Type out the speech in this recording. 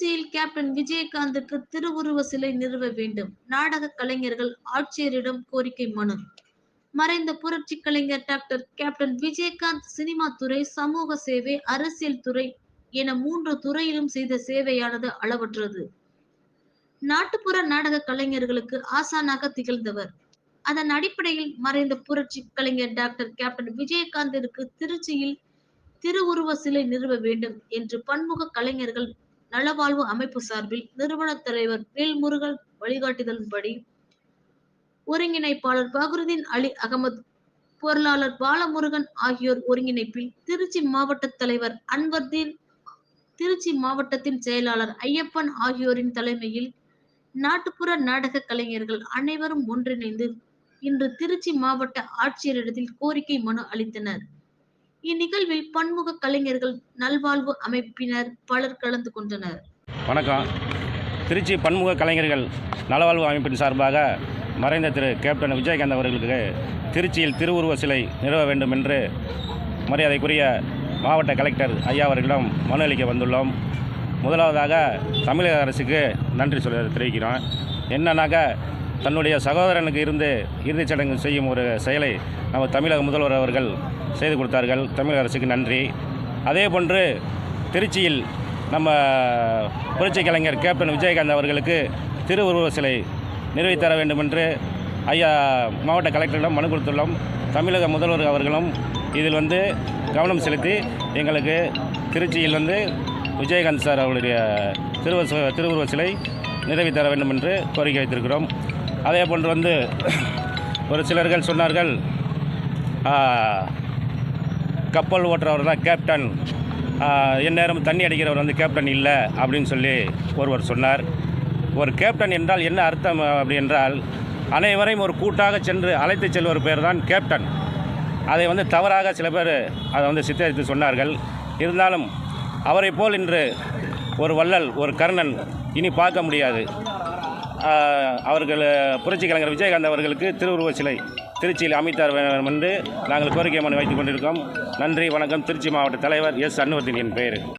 திருச்சியில் கேப்டன் விஜயகாந்துக்கு திருவுருவ சிலை நிறுவ வேண்டும். நாடக கலைஞர்கள் ஆட்சியரிடம் கோரிக்கை மனு. மறைந்த புரட்சி கலைஞர் டாக்டர் கேப்டன் விஜயகாந்த் சினிமா துறை சமூக சேவை அரசியல் துறை என மூன்று துறையிலும் செய்த சேவையானது அளவற்றது. நாட்டுப்புற நாடக கலைஞர்களுக்கு ஆசானாக திகழ்ந்தவர். அதன் அடிப்படையில் மறைந்த புரட்சி கலைஞர் டாக்டர் கேப்டன் விஜயகாந்திற்கு திருச்சியில் திருவுருவ சிலை நிறுவ வேண்டும் என்று பன்முக கலைஞர்கள் நலவாழ்வு அமைப்பு சார்பில் நிறுவன தலைவர் வேல்முருகன் வழிகாட்டுதலின்படி ஒருங்கிணைப்பாளர் பகருதீன் அலி அகமது பொருளாளர் பாலமுருகன் ஆகியோர் ஒருங்கிணைப்பில் திருச்சி மாவட்ட தலைவர் அன்வர்தீன் திருச்சி மாவட்டத்தின் செயலாளர் ஐயப்பன் ஆகியோரின் தலைமையில் நாட்டுப்புற நாடக கலைஞர்கள் அனைவரும் ஒன்றிணைந்து இன்று திருச்சி மாவட்ட ஆட்சியரிடத்தில் கோரிக்கை மனு அளித்தனர். இந்நிகழ்வில் பன்முக கலைஞர்கள் நல்வாழ்வு அமைப்பினர் பலர் கலந்து கொண்டனர். வணக்கம். திருச்சி பன்முக கலைஞர்கள் நலவாழ்வு அமைப்பின் சார்பாக மறைந்த திரு கேப்டன் விஜயகாந்த் அவர்களுக்கு திருச்சியில் திருவுருவ சிலை நிறுவ வேண்டும் என்று மரியாதைக்குரிய மாவட்ட கலெக்டர் ஐயா அவர்களிடம் மனு அளிக்க வந்துள்ளோம். முதலாவதாக தமிழக அரசுக்கு நன்றி சொல்ல தெரிவிக்கிறோம். என்னன்னாக்கா தன்னுடைய சகோதரனுக்கு இருந்து இறுதிச் சடங்கு செய்யும் ஒரு செயலை நம்ம தமிழக முதல்வர் அவர்கள் செய்து கொடுத்தார்கள். தமிழக அரசுக்கு நன்றி. அதே போன்று திருச்சியில் நம்ம புரட்சி கலைஞர் கேப்டன் விஜயகாந்த் அவர்களுக்கு திருவுருவ சிலை நிறுவித்தர வேண்டும் என்று ஐயா மாவட்ட கலெக்டரிடம் மனு கொடுத்துள்ளோம். தமிழக முதல்வர் அவர்களும் இதில் வந்து கவனம் செலுத்தி எங்களுக்கு திருச்சியில் வந்து விஜயகாந்த் சார் அவருடைய திருவ திருவுருவ சிலை நிறைவித்தர வேண்டும் என்று கோரிக்கை வைத்திருக்கிறோம். அதே போன்று வந்து ஒரு சிலர்கள் சொன்னார்கள் கப்பல் ஓட்டுறவர் தான் கேப்டன். ஆஹ், எந்நேரம் தண்ணி அடிக்கிறவர் வந்து கேப்டன் இல்லை அப்படின்னு சொல்லி ஒருவர் சொன்னார். ஒரு கேப்டன் என்றால் என்ன அர்த்தம் அப்படி என்றால் அனைவரையும் ஒரு கூட்டாக சென்று அழைத்து செல்வர் பேர் தான் கேப்டன். அதை வந்து தவறாக சில பேர் அதை வந்து சித்தரித்து சொன்னார்கள். இருந்தாலும் அவரை போல் இன்று ஒரு வள்ளல் ஒரு கர்ணன் இனி பார்க்க முடியாது. அவர்கள் புரட்சி கலைஞர் விஜயகாந்த் அவர்களுக்கு திருவுருவ சிலை திருச்சியில் அமைத்தார் வேண்டும் என்று நாங்கள் கோரிக்கை மனு வைத்துக் கொண்டிருக்கோம். நன்றி வணக்கம். திருச்சி மாவட்ட தலைவர் எஸ். அன்வர்தின் என் பெயர்.